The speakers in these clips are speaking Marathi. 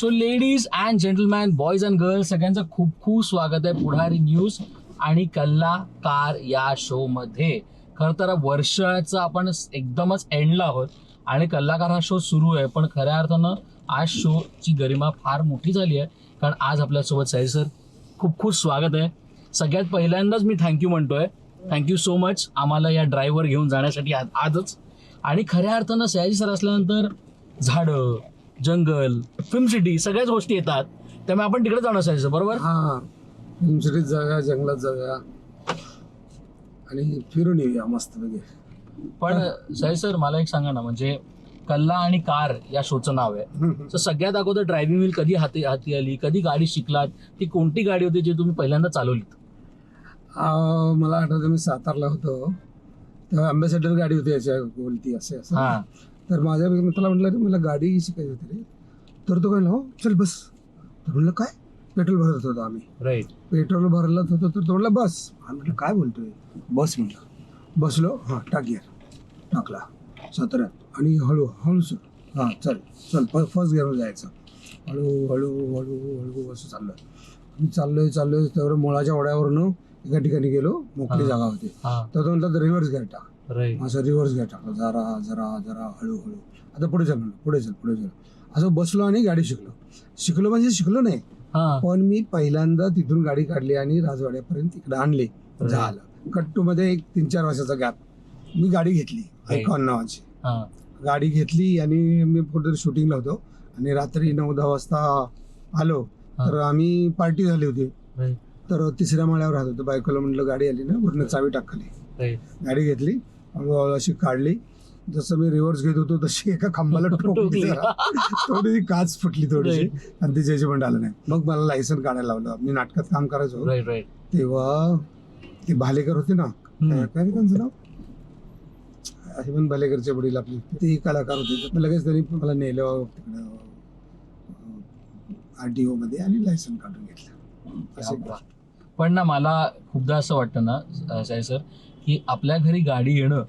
So ladies and gentleman boys and girls सगळ्यांचं खूप खूप स्वागत आहे पुढारी न्यूज आणि कल्लाकार या शो मध्ये. खरं तर वर्षाचं आपण एकदमच एंडला आहोत आणि कल्लाकार हा शो सुरू आहे पण खऱ्या अर्थानं आज शोची गरिमा फार मोठी झाली आहे. कारण आज आपल्यासोबत साई सर खूप खूप स्वागत आहे. सगळ्यात पहिल्यांदाच मी थँक्यू म्हणतोय. थँक्यू सो मच आम्हाला या ड्राईव्हवर घेऊन जाण्यासाठी आजच. आणि खऱ्या अर्थानं सयाजी सर असल्यानंतर झाडं. जंगल फिल्म सिटी सगळ्याच गोष्टी येतात. त्यामुळे आपण तिकडे जाणं असायचं बरोबर? हा. हिमशरीत जाऊया जंगलात जाऊया आणि फिरून येऊया मस्त पण सयाजी सर मला एक सांगा ना म्हणजे कल्ला आणि कार या शोचं नाव आहे. तर सगळ्यात अगोदर ड्रायव्हिंग व्हील कधी हाती हाती आली? कधी गाडी शिकलात? ती कोणती गाडी होती जी तुम्ही पहिल्यांदा चालवलीत? मला आठवतं मी सातारला होतो. तेव्हा अम्बॅसेडर गाडी होती याच्या बोलती असे असं. हा. तर माझ्या मित्राला म्हटलं रे मला गाडी शिकायची होती रे. तर तो काय हो चल बस. तर म्हणलं काय? पेट्रोल भरत होतो आम्ही. राईट पेट्रोल भरलं होतं तर तो म्हणला बस. आम्ही म्हटलं काय बोलतोय? बस म्हणलं बसलो हां टाक गिअर टाकला. सतरात आणि हळू हळू सर. हां चल चल फ फर्स्ट गिअरवर जायचं. हळू हळू हळू हळू असं चाललं. मी चाललोय चाललोय तर मुळाच्या ओढ्यावरनं एका ठिकाणी गेलो मोकळी. जागा होती. हा. तर तो म्हणतात रिव्हर्स गिअर टाक. राईट असं रिव्हर्स गिअर टाकलं. जरा जरा जरा हळू हळू आता पुढे चल म्हणलं पुढे चल पुढे चल. असं बसलो आणि गाडी शिकलो. शिकलो म्हणजे शिकलो नाही. हा. पण मी पहिल्यांदा तिथून गाडी काढली आणि राजवाड्यापर्यंत इकडे आणली. झालं. कट्टू मध्ये एक तीन चार वर्षाचा गॅप मी गाडी घेतली. आयकॉन नावाची. हा. गाडी घेतली आणि मी कुठेतरी शूटिंगला होतो. आणि रात्री नऊ दहा वाजता आलो. तर आम्ही पार्टी झाली होती. राईट तर तिसऱ्या माळ्यावर राहत होतो. बायकोला म्हटलं गाडी आली ना वरनं चावी टाकली राईट गाडी घेतली. हळूहळू अशी काढली. जसं मी रिव्हर्स घेत होतो तशी एका खांबाला ठोकली. थोडी काच फुटली थोडीशी. आणि तिच्या पण आलं नाही. मग मला लायसन काढायला लावलं. मी नाटकात काम करायचो. तेव्हा ते भालेकर होते ना? काय त्यांचं नाव? हेमंत भालेकरचे वडील आपले ते कलाकार होते. लगेच त्यांनी मला नेलं तिकडं आर टी ओ मध्ये आणि लायसन काढून घेतलं. पण ना मला खूपदा असं वाटतं ना साई सर की आपल्या घरी गाडी येणं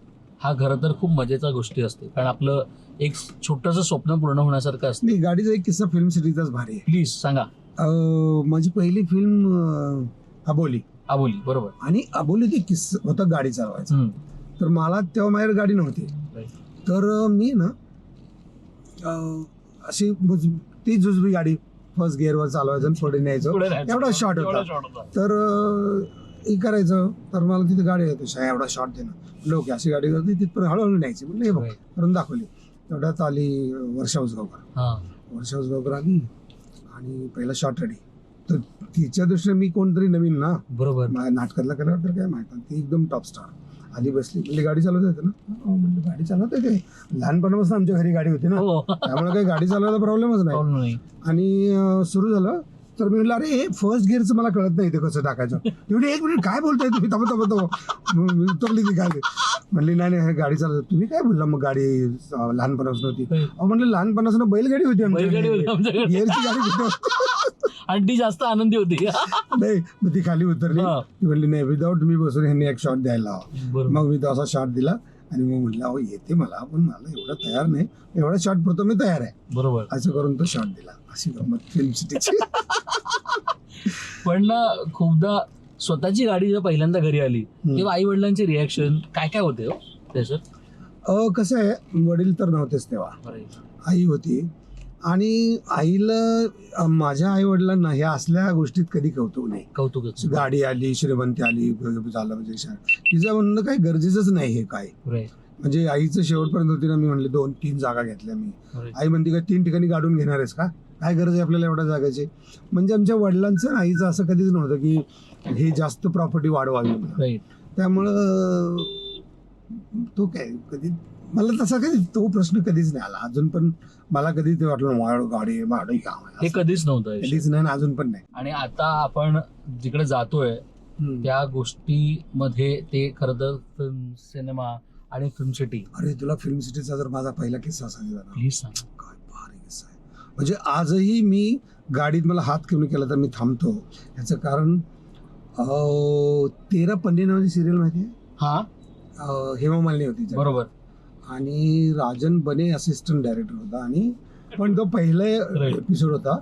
हा खरं तर खूप मजेचा गोष्टी असते कारण आपलं एक छोटस स्वप्न पूर्ण होण्यासारखं असतं नाही गाडीचा एक किस्सा फिल्म सिटीचाच भारी आहे प्लीज सांगा अं, माझी पहिली फिल्म अबोली आबोली बरोबर आणि अबोलीत एक किस्सा होता गाडी चालवायचा हम्म. तर मला तेव्हा माझ्याकडे गाडी नव्हती Right. तर अं, मी ना अं, अशी मुज- ती जुजबी गाडी फर्स्ट गिअरवर चालवायचं आणि पुढे न्यायचं पुढे राहायचं. एवढा short होता. एवढा short होता. तर अं, हे करायचं तर मला तिथे गाडी येतो. शाय एवढा शॉर्ट देणं लोक अशी गाडी करते. तिथपर्यंत हळूहळू न्यायची. म्हणलं हे बघ. करून दाखवली. तेवढ्यात आली वर्षा उसगावकर. हा. वर्षा उसगावकर आली आणि पहिला शॉर्ट रेडी तर तिच्या दृष्टीने मी कोणतरी नवीन ना बरोबर. माझ्या नाटकातला कलर तर काय माहीत. ती एकदम टॉप स्टार आली बसली. म्हणली गाडी चालवता येते ना? म्हणलं गाडी चालवता येते. लहानपणापासून आमच्या घरी गाडी होती ना. हो. त्यामुळे काही गाडी चालवायला प्रॉब्लेमच नाही. प्रॉब्लेम नाही. आणि सुरू झालं. तर मी म्हटलं अरे फर्स्ट गिअरचं मला कळत नाही ते कसं टाकायचं. एवढी एक मिनिट काय बोलताय तुम्ही? थांबा थांबा उतरली ती गाडी. म्हणली नाही नाही हे गाडी चालवत तुम्ही काय बोलला मग गाडी लहानपणापासून होती? अहो म्हणलं लहानपणापासून बैलगाडी होती बैलगाडी होती आमच्याकडे. गिअरची गाडी होती? आणि ती जास्त आनंदी होती. नाही मग ती खाली उतरली. हा. ती म्हणली नाही विदाऊट मी बसून ह्यांनी एक शॉट द्यायला मग मी तो असा शॉट दिला. आणि मग म्हटलं अहो येते मला पण मला एवढं तयार नाही. एवढा शॉट पुरतो मी तयार आहे. बरोबर. असं करून तो शॉट दिला. अशी गंमत फिल्म सिटीची पण ना खूपदा स्वतःची गाडी जेव्हा पहिल्यांदा घरी आली तेव्हा आई वडिलांचे रिॲक्शन काय काय होते हो? ते सर अ कसं आहे वडील तर नव्हतेच तेव्हा. आई होती आणि आईला माझ्या आई वडिलांना ह्या असल्या गोष्टीत कधी कौतुक नाही. कौतुकच गाडी आली श्रीमंती आली झालं म्हणजे तिचं म्हणणं काही गरजेचंच नाही हे काय. म्हणजे आईचं शेवटपर्यंत होती ना मी म्हणले दोन तीन जागा घेतल्या मी. आई म्हणते काय तीन ठिकाणी गाडून घेणार आहेस का? काय गरज आहे आपल्याला एवढ्या जागाची? म्हणजे आमच्या वडिलांचं आईचं असं कधीच नव्हतं की हे जास्त प्रॉपर्टी वाढवावी. त्यामुळं तो काय कधी मला तसा कधी तो प्रश्न कधीच नाही आला. अजून पण मला कधी ते वाटलं माझ्याकडं गाडी काम आहे. हे असं. कधीच नव्हतं. कधीच नाही आणि अजून पण नाही. आणि आता आपण जिकडे जातोय हम्म. त्या गोष्टीमध्ये ते खरं तर फिल्म सिनेमा आणि फिल्म सिटी अरे तुला फिल्म सिटीचा जर माझा पहिला किस्सा सांगितला ना. प्लीज सांग. काय भारी किस्सा आहे. म्हणजे आजही मी गाडीत मला हात कमी केला तर मी थांबतो. ह्याचं कारण अं, तेरा पन्ने नावाची सिरियल माहिती आहे? हा? हेमा मालिनी होती. बरोबर. आणि राजन बने असिस्टंट डायरेक्टर होता आणि पण तो पहिले. एपिसोड होता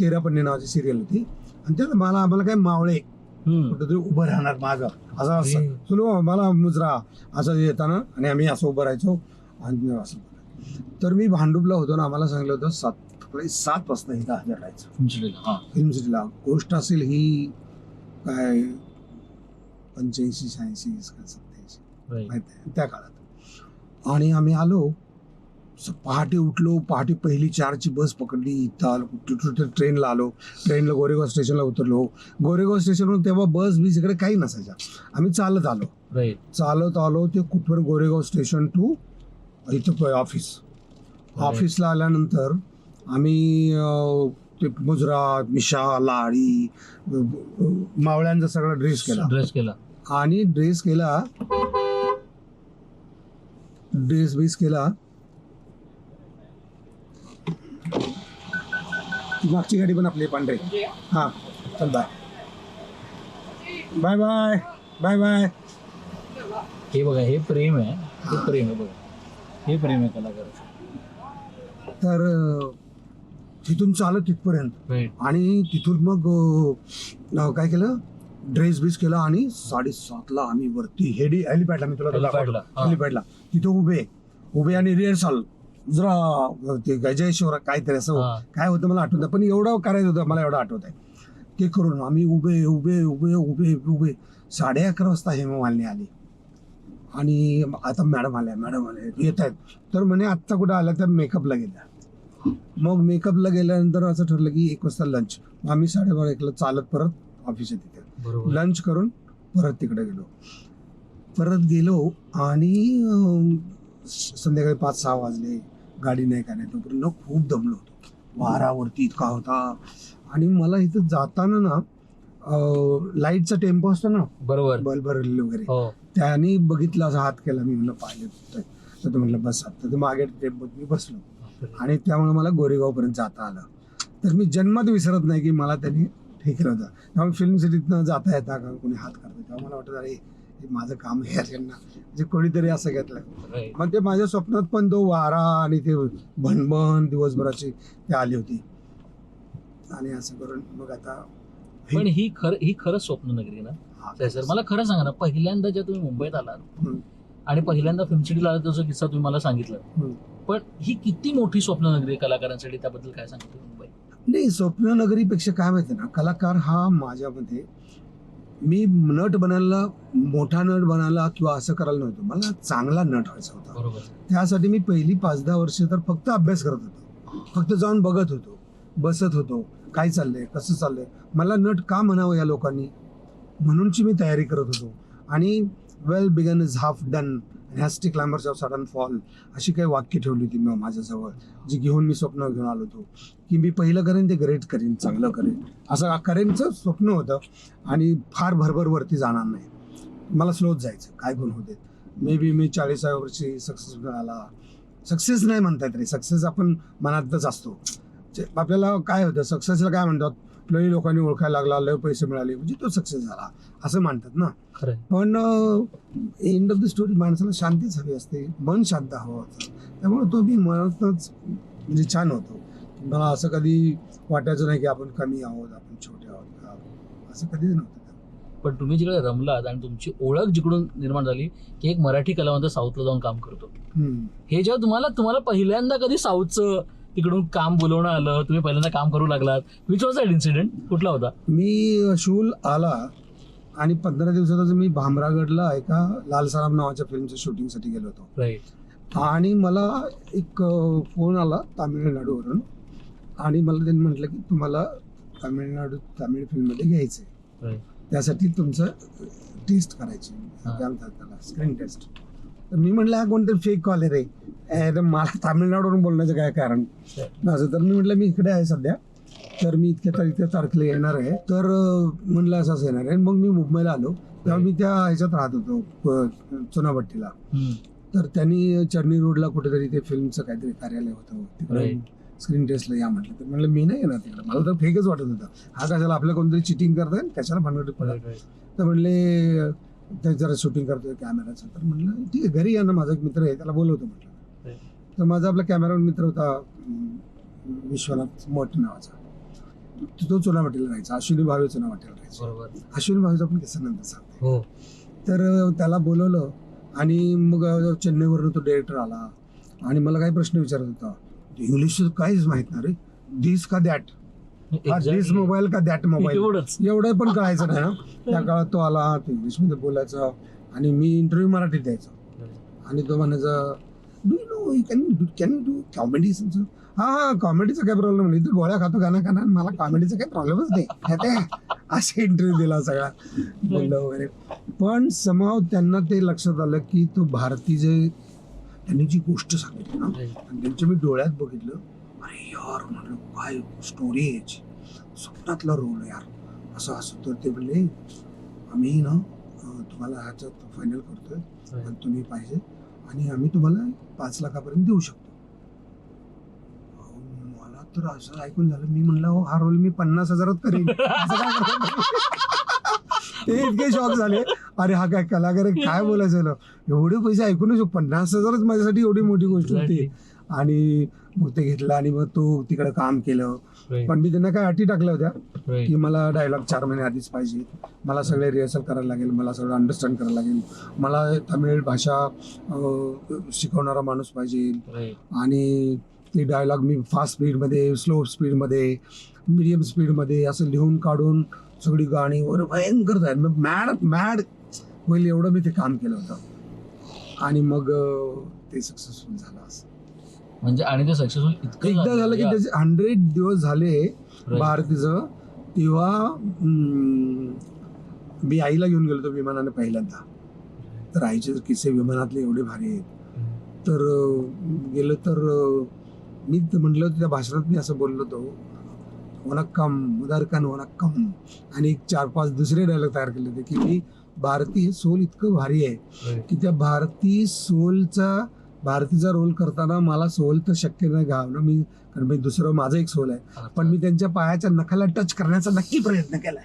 तेरा पन्ने नावाची सिरियल होती आणि त्यात मला आम्हाला काय मावळे. कुठेतरी उभं राहणार माग असं. असं सुलो मला मुजरा असं येताना आणि आम्ही असं उभं राहायचो आणि असं तर मी भांडुपला होतो ना आम्हाला सांगितलं होतं सात सकाळी सात वाजता इथं हजर राहायचं हा. फिल्म सिटीला गोष्ट असेल ही काय पंच्याऐंशी शहाऐंशी सत्याऐंशी Right. माहीत आहे त्या काळात आणि आम्ही आलो. पहाटे उठलो. पहाटे पहिली चारची बस पकडली. इथं आलो. कुठे ट्रेनला आलो. ट्रेनला गोरेगाव स्टेशनला उतरलो. गोरेगाव स्टेशनवरून तेव्हा बस बीस इकडे काही नसायच्या. आम्ही चालत आलो. चालत आलो ते कुठवर? गोरेगाव स्टेशन टू इथं ऑफिस. ऑफिसला आल्यानंतर आम्ही ते मुजरा मिशा लाडी मावळ्यांचा सगळा ड्रेस केला. ड्रेस केला. आणि ड्रेस केला. ड्रेस बीस केला. मागची गाडी पण आपली पांढरे. हा चल bye bye bye bye bye हे बघा हे प्रेम आहे. हे प्रेम आहे बघा. हे प्रेम आहे कलाकाराचं. तर अं, तिथून चालत तिथपर्यंत. Right. आणि तिथून मग अं, काय केलं? ड्रेस बीस केला आणि साडेसातला आम्ही वरती हेडी हेलिपॅडला मी तुला तो दाखवतो. हेलिपॅडला, हा. हेलिपॅडला तिथे उभे उभे आणि रिहर्सल जरा ते गजयश्वर काहीतरी असं. काय होतं मला आठवत. पण एवढं करायचं होतं मला एवढं आठवत आहे ते करून आम्ही उभे उभे उभे उभे उभे. साडे अकरा वाजता हेमा मालिनी आली. आणि आता मॅडम आल्या मॅडम आल्या. येत आहेत. तर म्हणे आत्ता कुठं आल्या तर मेकअपला गेल्या. मग मेकअपला गेल्यानंतर असं ठरलं की एक वाजता लंच मग आम्ही साडेबारा एकला चालत परत ऑफिस आहे तिथे. लंच करून परत तिकडे गेलो. परत गेलो आणि संध्याकाळी पाच सहा वाजले. गाडी नाही काय नाही तोपर्यंत खूप दमलो होतो. वारावरती इतका होता. आणि मला इथं जाताना ना लाईटचा टेम्पो असतो ना बरोबर. बल्ब भरलेले वगैरे हो. त्याने बघितलं असा हात केला. मी म्हणलं पाहिजे तर. तो म्हटलं बस तर ते मागे टेम्पोत मी बसलो. आणि त्यामुळे मला गोरेगावपर्यंत जाता आलं. तर मी जन्मात विसरत नाही की मला त्यांनी हे केलं होतं. त्यामुळे फिल्म सिटीतनं जाता येता का कोणी हात करतं तेव्हा मला वाटतं अरे हे माझं काम आहे यार यांना म्हणजे कोणीतरी असं घेतलं. मग ते माझ्या स्वप्नात पण तो वारा आणि ते भणभण दिवसभराची ते आली होती आणि असं करून मग आता पण ही खरं ही खरंच स्वप्न नगरी ना हा. सर मला खरं सांगा ना पहिल्यांदा जेव्हा तुम्ही मुंबईत आलात. आणि पहिल्यांदा फिल्म सिटीला आला तसा किस्सा तुम्ही मला सांगितलं. पण ही किती मोठी स्वप्न नगरी आहे कलाकारांसाठी त्याबद्दल काय सांगतो मुंबई नाही स्वप्ननगरीपेक्षा काय माहिती ना कलाकार हा माझ्यामध्ये मी नट बनायला मोठा नट बनायला किंवा असं करायला नव्हतं. मला चांगला नट व्हायचा होता. बरोबर. त्यासाठी मी पहिली पाच दहा वर्ष तर फक्त अभ्यास करत होतो. फक्त जाऊन बघत होतो. बसत होतो. काय चाललंय? कसं चाललंय? मला नट का म्हणावं या लोकांनी? म्हणूनची मी तयारी करत होतो. आणि well begun is half done hasty climbers of sudden fall अशी काही वाक्य ठेवली होती मी माझ्याजवळ जी घेऊन मी स्वप्न घेऊन आलो होतो की मी पहिलं करेन ते ग्रेट करेन चांगलं करेन. असं करेनचं स्वप्न होतं आणि फार भरभर वरती जाणार नाही. मला स्लोच जायचं काय गुण होते मे बी मी चाळीसाव्या वर्षी सक्सेसफुल आला सक्सेस नाही म्हणता येत रे सक्सेस आपण मनातच असतो. जे- आपल्याला काय होतं सक्सेसला काय म्हणतात? लई लोकांनी ओळखायला लागला लय पैसे मिळाले म्हणजे तो सक्सेस झाला असं म्हणतात ना. पण एंड ऑफ द स्टोरी माणसाला शांतीच हवी असते मन शांत हवं होतं त्यामुळे तो मी मनातच म्हणजे छान होतो. मला असं कधी वाटायचं नाही की आपण कमी आहोत आपण छोटे आहोत का? असं कधीच नव्हतं. पण तुम्ही जिकडे रमलात आणि तुमची ओळख जिकडून निर्माण झाली की एक मराठी कलावंत साऊथला जाऊन काम करतो. हे जेव्हा तुम्हाला तुम्हाला पहिल्यांदा कधी साऊथचं तिकडून काम बोलवणं आलं तुम्ही पहिल्यांदा काम करू लागलात. विच वॉज दॅट इन्सिडेंट कुठला होता? मी शूल आला आणि पंधरा दिवसातच मी भामरागडला एका लाल सराम नावाच्या फिल्मच्या शूटिंगसाठी गेलो होतो. राईट आणि मला एक फोन आला तामिळनाडूवरून आणि मला त्यांनी म्हटलं की तुम्हाला तामिळनाडू तामिळ फिल्ममध्ये घ्यायचं आहे त्यासाठी तुमचं टेस्ट करायची. त्याला स्क्रीन टेस्ट तर मी म्हटलं हा कोणतरी फेक कॉल आहे. रे तर मला तामिळनाडूवरून बोलण्याचं काय कारण? असं तर मी म्हटलं मी इकडे आहे सध्या. तर मी इतक्या तारखेच्या तारखेला येणार आहे. तर म्हणलं असं असं येणार आहे. मग मी मुंबईला आलो. तेव्हा मी त्या ह्याच्यात राहत होतो चुनाभट्टीला. तर त्यांनी चर्नी रोडला कुठेतरी ते फिल्मचं काहीतरी कार्यालय होतं. तिकडे. स्क्रीन टेस्टला या म्हटलं. तर म्हणलं मी नाही येणार तिकडे. मला तर फेकच वाटत होतं. हा कशाला आपल्या कोणतरी चिटिंग करताय कशाला भानगडीत पडत तर म्हणले जरा शूटिंग करतोय कॅमेराचं तर म्हणलं ठीक आहे घरी या ना माझा एक मित्र आहे त्याला बोलवतो म्हटलं. तर माझा आपला कॅमेरा मित्र होता विश्वनाथ मठ नावाचा. तो चुनावाटीला राहायचा अश्विनी भावे चुनावाटीला राहायचा. बरोबर. अश्विनी भावेचा पण किस्सा नंतर सांगते. हो. तर त्याला बोलवलं आणि मग चेन्नईवरून तो डिरेक्टर आला. आणि मला काही प्रश्न विचारत होता. इंग्लिश काहीच माहीत नाही रे. दिस का दॅट दिस. मोबाईल का दॅट मोबाईल एवढं पण कळायचं नाही ना त्या काळात तो आला इंग्लिशमध्ये बोलायचा. आणि मी इंटरव्ह्यू मराठीत द्यायचो. आणि तो म्हणायचा do no can can you do comedy हा हा कॉमेडीचा काय प्रॉब्लेम नाही. तू गोळ्या खातो गाणं खाणार मला कॉमेडीचा काही प्रॉब्लेमच नाही. असे इंटरव्ह्यू दिला सगळा. बोललं वगैरे. पण समाव त्यांना ते लक्षात आलं की तो भारती जे त्यांनी जी गोष्ट सांगितली ना आणि त्यांच्या मी डोळ्यात बघितलं. अरे यार म्हणलं काय स्टोरी याची. स्वप्नातला रोल यार. असं असं. तर ते म्हणले आम्ही ना तुम्हाला ह्याच्यात फायनल करतोय. तुम्ही पाहिजे. आणि आम्ही तुम्हाला पाच लाखापर्यंत देऊ शकतो. मला तर असं ऐकून झालं मी म्हणलं "अहो, हा रोल मी पन्नास हजारात करेन. असं काय करणार?" ते इतके शॉक झाले. अरे हा काय कलाकार काय बोलायचं? एवढे पैसे ऐकूनच पन्नास हजारच माझ्यासाठी एवढी मोठी गोष्ट होती. आणि मग ते घेतलं आणि मग तो तिकडे काम केलं. पण मी त्यांना काय अटी टाकल्या होत्या की मला डायलॉग चार महिने आधीच पाहिजे. मला सगळे रिहर्सल करायला लागेल मला सगळं अंडरस्टँड करायला लागेल. मला तमिळ भाषा अं, शिकवणारा माणूस पाहिजे. आणि ते डायलॉग मी फास्ट स्पीडमध्ये स्लो स्पीडमध्ये मिडियम स्पीडमध्ये असं लिहून काढून सगळी गाणी वगैरे भयंकर जाईल मग मॅड मॅड होईल एवढं मी ते काम केलं होतं. आणि मग अं, ते सक्सेसफुल झालं असं. म्हणजे आणि ते सक्सेसफुल इतकं एकदा झालं की. त्याचे हंड्रेड दिवस झाले. भारतीचं तेव्हा मी आईला घेऊन गेलो होतो विमानाने पहिल्यांदा तर आईचे किस्से विमानातले एवढे भारी आहेत तर अं, गेलो तर अं, मी तर म्हटलं त्या भाषणात मी असं बोललो होतो वनक्कम उदारकन वनक्कम आणि एक चार पाच दुसरे डायलॉग तयार केले होते की मी भारती हे सोल इतकं भारी आहे. की त्या भारती सोलचा भारतीचा रोल करताना मला सोल तर शक्य नाही गावलं मी कारण मी दुसरं माझं एक सोल आहे. पण मी त्यांच्या पायाच्या नखाला टच करण्याचा नक्की प्रयत्न केलाय.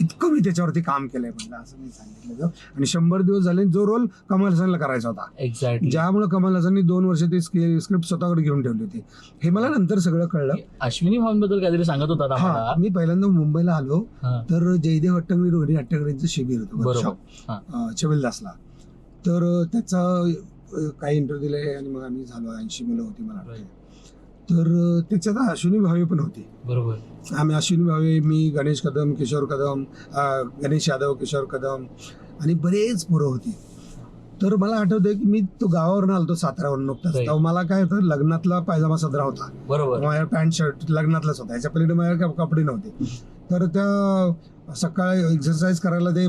इतकं मी त्याच्यावरती काम केलंय म्हणलं असं मी सांगितलं. आणि शंभर दिवस झाले जो रोल कमल हसनला करायचा होता. एक्झॅक्टली ज्यामुळे कमल हसननी दोन वर्ष ती स्क्रिप्ट स्वतःकडे घेऊन ठेवली होती. हे मला नंतर सगळं कळलं. अश्विनी भावनबद्दल काहीतरी सांगत होता हा मी पहिल्यांदा मुंबईला आलो. तर जयदेव अट्टंगडी रोहिणी अट्टंगडीचं शिबिर होतं. चविलदासला तर त्याचा काही इंटरव्ह्यू दिले आणि मग आम्ही झालो. ऐंशी मुलं होती मला वाटते. तर त्याच्यात अश्विनी भावे पण होती. बरोबर. आम्ही अश्विनी भावे मी गणेश कदम किशोर कदम गणेश यादव किशोर कदम आणि बरेच पोरं होती. तर मला आठवतंय की मी तो गावावरून आलतो साताऱ्यावरून नुकताच. तेव्हा मला काय होतं लग्नातला पायजामा सदरा होता. बरोबर. माझ्या पॅन्ट शर्ट लग्नातलाच होता. याच्या पलीकडे माझ्या कपडे नव्हते. तर त्या सकाळी एक्सरसाइज करायला ते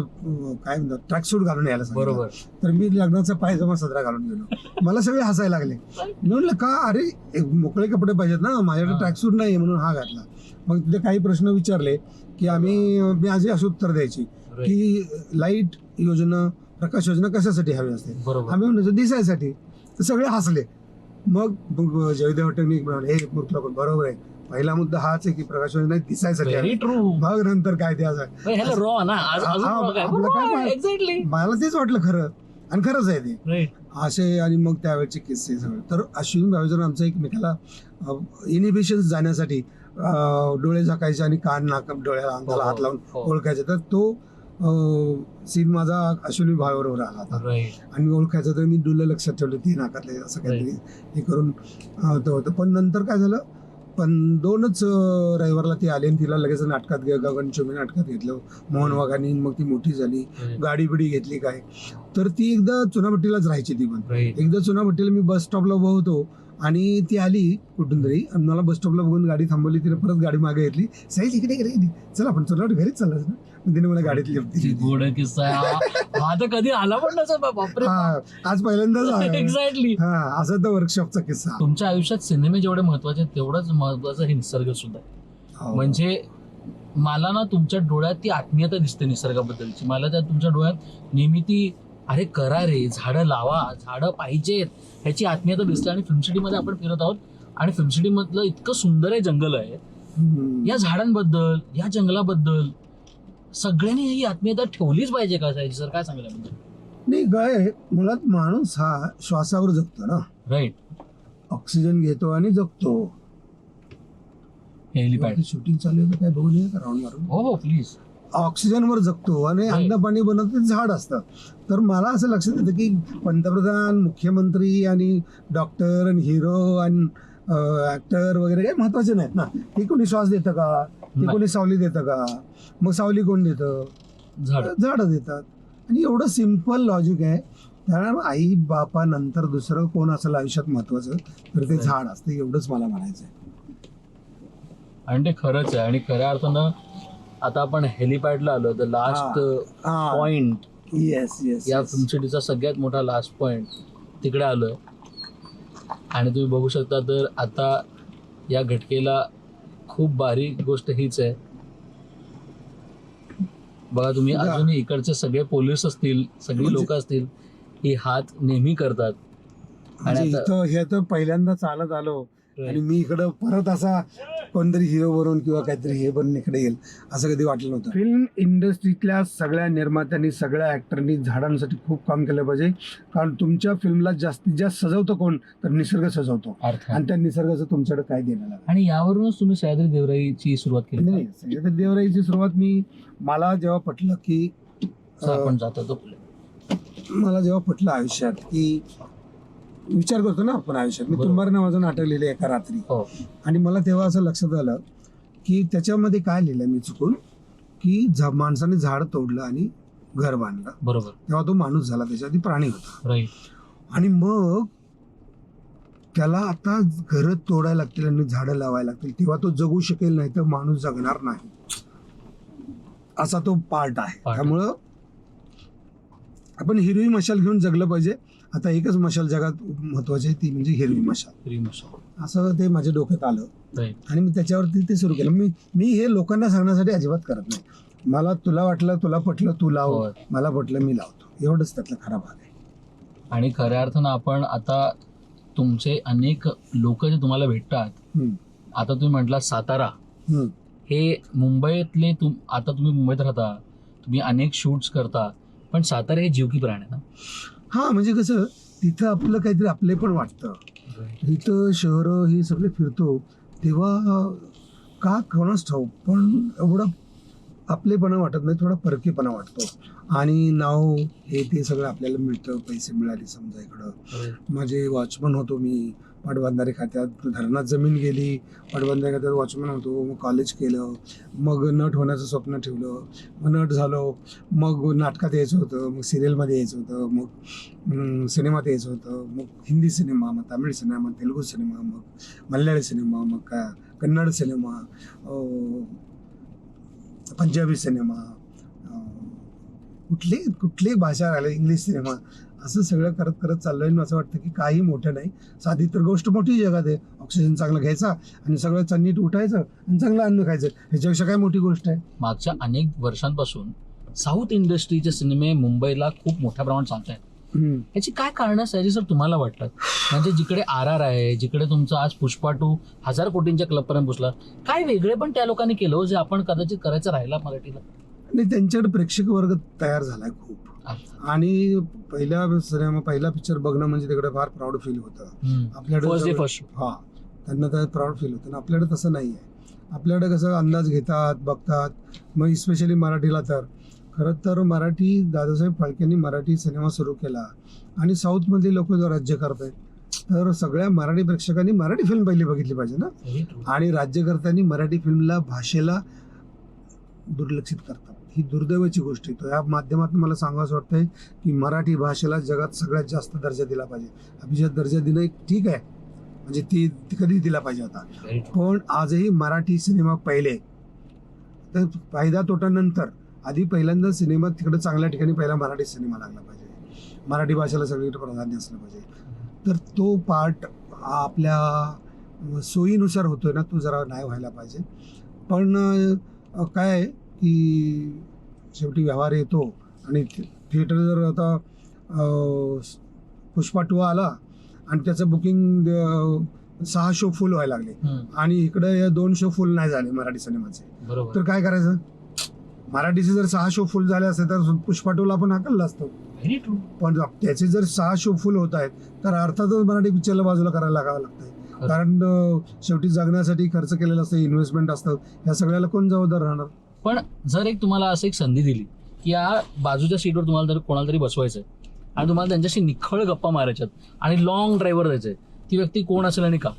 काय म्हणतात ट्रॅक सूट घालून यायला सांगितलं. बरोबर. तर मी लग्नाचा पायजमा सदरा घालून गेलो. मला सगळे हसायला लागले. मी म्हणलं का? अरे एक मोकळे कपडे पाहिजेत ना माझ्याकडे हा. ट्रॅक सूट नाही म्हणून हा घातला. मग तिथे काही प्रश्न विचारले की आम्ही मी आधी अशी उत्तर द्यायची Right. की लाइट योजना प्रकाश योजना कशासाठी हवी असते? बरोबर. आम्ही म्हणायचो दिसायसाठी. तर सगळे हसले. मग मग जयदेव हटंगनी म्हणाले हे मूर्ख लोक बरोबर आहे. पहिला मुद्दा हाच आहे की प्रकाश योजना दिसायसाठी व्हेरी हवी. ट्रू मग नंतर काय ते असं. ह्याला रॉ ना. आज हा, आपलं काय माहीत? एक्झॅक्टली मला तेच वाटलं खरं. आणि खरंच आहे ते. असे आणि मग त्यावेळेचे किस्से सगळे. तर अश्विनी भावेजन आमचं एकमेकाला इनिबिशन जाण्यासाठी अं, डोळे झाकायचे आणि कान नाक डोळ्याला अंगाला हात लावून ओळखायचे. तर तो सीन माझा अश्विनी भावेबरोबर आला होता. आणि ओळखायचं तर मी डुलं लक्षात ठेवले ती नाकातले असं काहीतरी हे करून अं, ते होतं. पण नंतर काय झालं? पण दोनच रविवारला ती आली आणि तिला लगेच नाटकात घे गगन चोमी नाटकात घेतलं. मोहन वाघानी मग ती मोठी झाली. गाडी बिडी घेतली काय. तर ती एकदा चुनाभट्टीलाच राहायची ती पण. एकदा चुनाभट्टीला मी बस स्टॉपला उभा होतो. आणि ती आली कुठून तरी. आणि मला बस स्टॉपला बघून गाडी थांबवली तिने परत गाडी मागे घेतली. साईज इकडे इकडे इकडे. चल आपण चुनाभट्टी घरीच मग तिने मला गाडीत लिफ्ट गोड किस्सा हा. तर कधी आला पण नसा बापरे. हा आज पहिल्यांदाच. एक्झॅक्टली हा असा तर वर्कशॉपचा किस्सा. तुमच्या आयुष्यात सिनेमे जेवढे महत्त्वाचे तेवढंच महत्वाचं हे निसर्ग सुद्धा आहे. हो. म्हणजे मला ना तुमच्या डोळ्यात ती आत्मीयता दिसते निसर्गाबद्दलची. मला त्या तुमच्या डोळ्यात नेहमी ती अरे करा रे झाडं लावा झाडं पाहिजेत. ह्याची आत्मीयता दिसते आणि फिल्ममध्ये आपण फिरत आहोत. आणि फिल्म मधलं इतकं सुंदर आहे जंगल आहे. या झाडांबद्दल या जंगलाबद्दल सगळ्यांनी ही आत्मीयता ठेवलीच पाहिजे का सायची सर काय सांगितलं नाही काय मुळात माणूस हा श्वासावर जगतो ना. राईट ऑक्सिजन घेतो आणि जगतो. हेलिपॅड शूटिंग चालू आहे तर काय बघून ये राऊंड मारून हो हो प्लीज ऑक्सिजनवर जगतो आणि. अन्न पाणी बनवत ते झाड असतं. तर मला असं लक्षात येतं की पंतप्रधान मुख्यमंत्री आणि डॉक्टर आणि हिरो आणि ऍक्टर वगैरे काही महत्त्वाचे नाहीत ना. ते कोणी श्वास देतं का? ते. कोणी सावली देतं का? मग सावली कोण देतं? झाड. झाडं देतात. आणि एवढं सिंपल लॉजिक आहे. त्यामुळे आई बापा नंतर दुसरं कोण असेल आयुष्यात महत्वाचं तर ते. झाड असतं एवढंच मला म्हणायचं आहे आणि ते खरंच आहे. आणि खऱ्या अर्थानं आता आपण हेलिपॅडला आलो the last point yes yes या फिल्म सिटीचा सगळ्यात मोठा लास्ट पॉइंट तिकडे आलोय. आणि तुम्ही बघू शकता तर आता या घटकेला खूप बारीक गोष्ट हीच आहे. बघा तुम्ही बघा. अजूनही इकडचे सगळे पोलीस असतील सगळी म्हणजे- लोक असतील ही हात नेहमी करतात. म्हणजे आणि आता- इथं हे तर पहिल्यांदा चालत आलो. आणि मी इकडं परत असा कोणतरी हिरो बनून किंवा काहीतरी हे बनून इकडे येईल असं कधी वाटलं नव्हतं. फिल्म इंडस्ट्रीतल्या सगळ्या निर्मात्यांनी सगळ्या ऍक्टरनी झाडांसाठी खूप काम केलं पाहिजे. कारण तुमच्या फिल्मला जास्तीत जास्त सजवतो कोण? तर निसर्ग सजवतो. अर्थ आणि त्या निसर्गाचं तुमच्याकडे काय देणं लागलं? आणि यावरूनच तुम्ही सह्याद्री देवराईची सुरुवात केली. नाही सह्याद्री देवराईची सुरुवात मी मला जेव्हा पटलं की असं आपण जातो मला जेव्हा पटलं आयुष्यात की विचार करतो ना आपण आयुष्यात. मी. तुंबार नावाचं नाटक लिहिलं एका रात्री. हो. आणि मला तेव्हा असं लक्षात आलं की त्याच्यामध्ये काय लिहिलं मी चुकून? की झ माणसाने झाड तोडलं आणि घर बांधलं. बरोबर. तेव्हा तो माणूस झाला त्याच्या आधी प्राणी होता. राईट. आणि मग त्याला आता घरं तोडायला लागतील आणि झाडं लावायला लागतील. तेव्हा तो जगू शकेल नाही तर माणूस जगणार नाही. असा तो पार्ट आहे. Part. त्यामुळं आपण हिरवी मशाल घेऊन जगलं पाहिजे. आता एकच मशाल जगात महत्वाची आहे ती म्हणजे हिरवी मशाल. असं ते माझ्या डोक्यात आलं. आणि मी त्याच्यावरती ते सुरू केलं. मी मी हे लोकांना सांगण्यासाठी अजिबात करत नाही. मला तुला वाटलं तुला पटलं तू लाव. होय. मला पटलं मी लावतो. एवढंच त्यातला खरा भाग आहे. आणि खऱ्या अर्थानं आपण आता तुमचे अनेक लोक जे तुम्हाला भेटतात हम्म. आता तुम्ही म्हटला सातारा. हम्म. हे मुंबईतले तुम आता तुम्ही मुंबईत राहता तुम्ही अनेक शूट्स करता पण सातारा हे जीवकी प्राण आहे ना. हा म्हणजे कसं तिथं आपलं काहीतरी आपले पण वाटतं. इथं शहरं हे सगळे फिरतो तेव्हा का कोणाच ठाऊ पण एवढं आपलेपणा वाटत नाही थोडा परकेपणा वाटतो. आणि नाव हे ते सगळं आपल्याला मिळतं पैसे मिळाले समजा इकडं. माझे वॉचमन होतो मी पाटबंधारे खात्यात धरणात जमीन गेली पाटबंधारे खात्यात वॉचमन होतो मग कॉलेज केलं मग नट होण्याचं स्वप्न ठेवलं मग नट झालो मग नाटकात यायचं होतं मग सिरियलमध्ये यायचं होतं मग सिनेमात यायचं होतं मग हिंदी सिनेमा मग तामिळ सिनेमा तेलुगू सिनेमा मग मल्याळी सिनेमा मग का कन्नड सिनेमा पंजाबी सिनेमा कुठली कुठली भाषा राहिली इंग्लिश सिनेमा असं सगळं करत करत चाललोय असं वाटतं की काही मोठं नाही. साधी तर गोष्ट मोठी जगात आहे ऑक्सिजन चांगला घ्यायचा आणि सगळं चन्नीट उठायचं आणि चांगलं अन्न खायचं. ह्याच्यापेक्षा काय मोठी गोष्ट आहे? मागच्या अनेक वर्षांपासून साऊथ इंडस्ट्रीचे सिनेमे मुंबईला खूप मोठ्या प्रमाणात चालत. याची काय कारण असायची सर तुम्हाला वाटतात म्हणजे जिकडे आर आर आहे जिकडे तुमचा आज पुष्पा टू हजार कोटींच्या क्लबपर्यंत पोचला काय वेगळे पण त्या लोकांनी केलं हो, जे आपण कदाचित करायचं राहिला मराठीला? आणि त्यांच्याकडे प्रेक्षक वर्ग तयार झालाय खूप. आणि पहिल्या सिनेमा पहिला पिक्चर बघणं म्हणजे तिकडे फार प्राऊड फील होतं. आपल्याकडे फर्स्ट हा. त्यांना तर प्राऊड फील होतं. आपल्याकडे तसं नाही आहे आपल्याकडे कसं अंदाज घेतात बघतात. मग इस्पेशली मराठीला तर. खरं तर मराठी दादासाहेब फाळकेंनी मराठी सिनेमा सुरू केला. आणि साऊथमधले लोक जो राज्य करत आहेत तर सगळ्या मराठी प्रेक्षकांनी मराठी फिल्म पहिली बघितली पाहिजे ना? आणि राज्यकर्त्यांनी मराठी फिल्मला भाषेला दुर्लक्षित करतात. ही दुर्दैवाची गोष्ट आहे. तर या माध्यमातून मला सांगावं वाटतंय की मराठी भाषेला जगात सगळ्यात जास्त दर्जा दिला पाहिजे. अभिजात दर्जा देणं एक ठीक आहे. म्हणजे ती कधी दिला पाहिजे होता. पण आजही मराठी सिनेमा पहिले. तर फायदा तोटा नंतर आधी पहिल्यांदा सिनेमा तिकडे चांगल्या ठिकाणी पहिला मराठी सिनेमा लागला पाहिजे. मराठी भाषेला सगळीकडे प्राधान्य असलं पाहिजे. तर तो पार्ट आपल्या सोयीनुसार होतोय ना तो जरा नाही व्हायला पाहिजे. पण काय की शेवटी व्यवहार येतो. आणि थिएटर जर आता पुष्पा टू आला आणि त्याचं बुकिंग सहा शो फुल व्हायला लागले. आणि इकडे या दोन शो फुल नाही झाले मराठी सिनेमाचे. तर काय करायचं? मराठीचे जर सहा शो फुल झाले असते तर पुष्पा टूला आपण हाकललं असतं. पण त्याचे जर सहा शो फुल होत आहेत तर अर्थातच मराठी पिक्चरला बाजूला करायला लागावं लागतंय. कारण शेवटी जगण्यासाठी खर्च केलेलं असतं इन्व्हेस्टमेंट असतं. या सगळ्याला कोण जबाबदार राहणार? पण जर एक तुम्हाला असं एक संधी दिली की या बाजूच्या सीटवर तुम्हाला तरी कोणाला तरी बसवायचंय आणि तुम्हाला त्यांच्याशी निखळ गप्पा मारायच्यात आणि लॉंग ड्रायव्हर द्यायचंय ती व्यक्ती कोण असेल आणि का?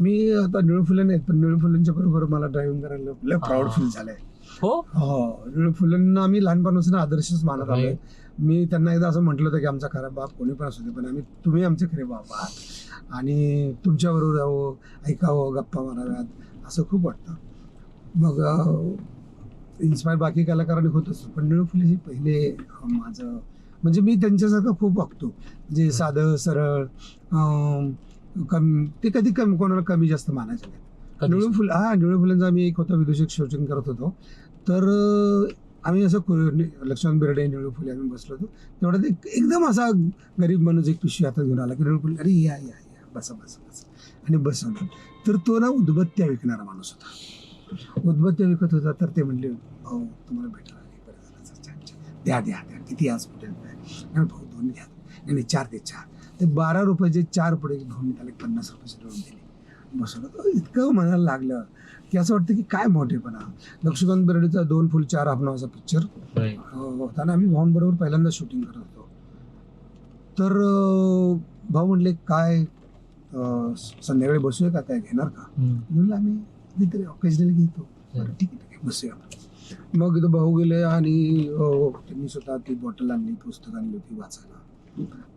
मी आता निळू फुले नाहीत पण निळू फुलेंच्या बरोबर मला ड्रायव्हिंग करायला लय प्राऊड फील झालंय. हो? हो निळू फुलेंना आम्ही लहानपणापासून आदर्शच मानत आलोय. मी त्यांना एकदा असं म्हटलं होतं की आमचा खरा बाप कोणी पण असू दे पण आम्ही तुम्ही आमचे खरे बाप आहात. आणि तुमच्याबरोबर राहावं ऐकावं गप्पा माराव्यात असं खूप वाटतं. मग इन्स्पायर बाकी कलाकारांनी होत असतो. पण फुले हे पहिले माझं म्हणजे मी त्यांच्यासारखं खूप वागतो जे साधं सरळ कमी ते कधी कमी कोणाला कमी जास्त मानायचं नाही. निळू फुल हा निळू फुलांचा आम्ही एक होता विदूषक शूटिंग करत होतो. तर आम्ही असं लक्ष्मण बिर्डे निळू फुले आम्ही बसलो होतो. तेवढ्यात एक एकदम असा गरीब माणूस एक पिशवी हातात घेऊन आला की निळू फुले अरे या या या बसा बसा बसा. आणि बसवलं. तर तो ना उदबत्त्या विकणारा माणूस होता. उदबत्त्या विकत होता तर ते म्हणले भाऊ तुम्हाला भेटायला. बरं झालं, अच्छा. द्या द्या द्या. किती आज नाही भाऊ दोन घ्या. नाही नाही, चार दे चार. ते बारा रुपयाचे चार पुढे भाऊ त्याला पन्नास रुपयाचे देऊन दिले. बसवलं तर इतकं मनाला लागलं की असं वाटतं की काय मोठेपणा. लक्ष्मण बेर्डेचा दोन फुल चार हाफ नावाचा पिक्चर. होता ना आम्ही भाऊंबरोबर पहिल्यांदा शूटिंग करत होतो. तर भाऊ म्हणले काय संध्याकाळी बसूया का? काय घेणार का. म्हणलं आम्ही कधीतरी ऑकेजनली घेतो. बरं ठीक आहे ठीक आहे बसूया मग इथं भाऊ गेले आणि अं, त्यांनी स्वतः ती बॉटल आणली पुस्तक आणली होती वाचायला.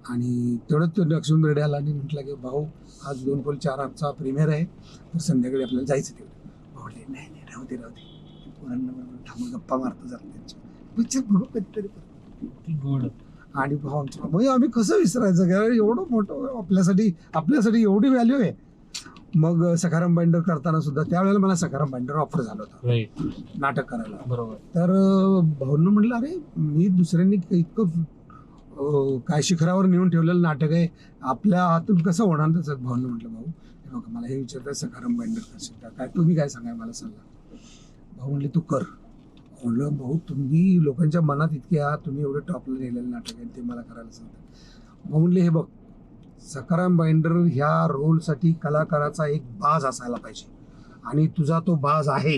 आणि तेवढंच तो लक्ष्मण बेर्डे आला आणि म्हटलं की भाऊ आज दोन पोल चार आजचा प्रीमियर आहे तर संध्याकाळी आपल्याला जायचं तिकडे. भाऊ नाही नाही राहू दे राहू दे. पोरांना बरोबर थांबून गप्पा मारतो जरा त्यांच्या. पिक्चर बघू कधीतरी परत. गोड. आणि भाऊ आमच्या म्हणजे आम्ही कसं विसरायचं? कारण एवढं मोठं आपल्यासाठी आपल्यासाठी एवढी व्हॅल्यू आहे. मग सखाराम बाइंडर करताना सुद्धा त्यावेळेला मला सखाराम बाइंडर ऑफर झाला होता. नाटक करायला. बरोबर. तर भाऊंना म्हटलं अरे मी दुसऱ्यांनी इतकं काय शिखरावर नेऊन ठेवलेलं नाटक आहे आपल्या हातून कसं होणार त्याचं? भाऊंना म्हटलं भाऊ हे बघा मला हे विचारतं सखाराम बाइंडर करशील का काय तुम्ही काय सांगाय मला सल्ला? भाऊ म्हणले तू कर. म्हणलं भाऊ तुम्ही लोकांच्या मनात इतके आहात तुम्ही एवढं टॉपला नेलेलं नाटक आहे ते मला करायला सांगता भाऊ म्हणले हे बघ सखाराम बाइंडर ह्या रोलसाठी कलाकाराचा एक बाज असायला पाहिजे. आणि तुझा तो बाज आहे.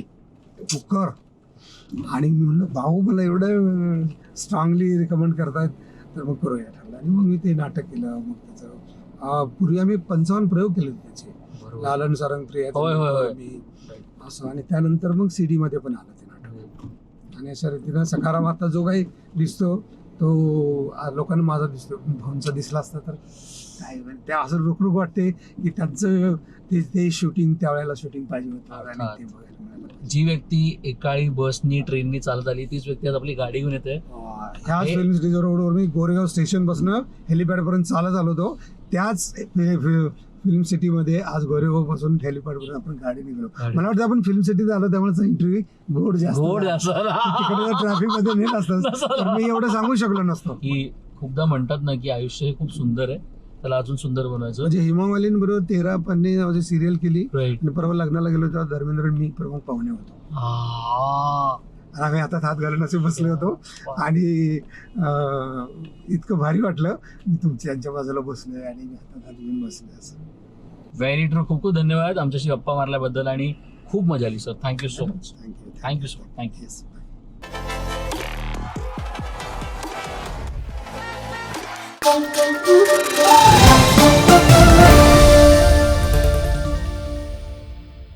तू कर. आणि मी म्हणलं भाऊ मला एवढं स्ट्रॉंगली रिकमेंड करतायत तर मग करूया. ठरलं. आणि मग मी ते नाटक केलं मग त्याचं पूर्वी आम्ही पंचावन्न प्रयोग केले त्याचे. लालन सारंग प्रिया. मी असं. आणि त्यानंतर मग सी मध्ये पण आलं ते नाटक. आणि अशा रीतीनं सकाराम आता जो काही दिसतो तो लोकांना माझा दिसतो. भाऊंचा दिसला असता तर. काय म्हण- ते असं रुकरुक वाटते की त्यांचं ते ते शूटिंग त्यावेळेला शूटिंग पाहिजे होतं. आणि अर्थात. ते बघायला मिळालं. जी व्यक्ती एकाळी बसनी ट्रेननी चालत आली तीच व्यक्ती आज आपली गाडी घेऊन येते. ह्याच हे- फिल्म सिटीज रोडवर मी गोरेगाव स्टेशनपासून हेलिपॅड पर्यंत चालत आलो होतो. त्याच फिल्म सिटीमध्ये आज गोरेगावपासून हेलिपॅड पर्यंत आपण गाडी निघालो. गाडी. मला वाटतं आपण फिल्म सिटीत आलो त्यामुळे इंटरव्ह्यू गोड जास्त गोड झाला. जास्त तिकडे ट्रॅफिकमध्ये नेत असतात तर मी एवढं सांगू शकलो नसतो. की खूपदा म्हणतात ना की आयुष्य हे खूप सुंदर आहे. त्याला अजून सुंदर बनवायचं. म्हणजे हेमा मालिनीबरोबर तेरा पन्ने नावाची सिरियल केली. राईट आणि परवा लग्नाला गेलो तेव्हा धर्मेंद्र मी प्रमुख पाहुणे होतो. आणि आम्ही हातात हात घालून असे बसले होतो. आणि अं, इतकं भारी वाटलं. मी तुमच्या यांच्या बाजूला बसलोय आणि मी हातात हात घेऊन बसले असं. व्हेरी ट्रू खूप खूप धन्यवाद आमच्याशी गप्पा मारल्याबद्दल आणि खूप मजा आली sir thank you so much thank you thank you so much thank you yes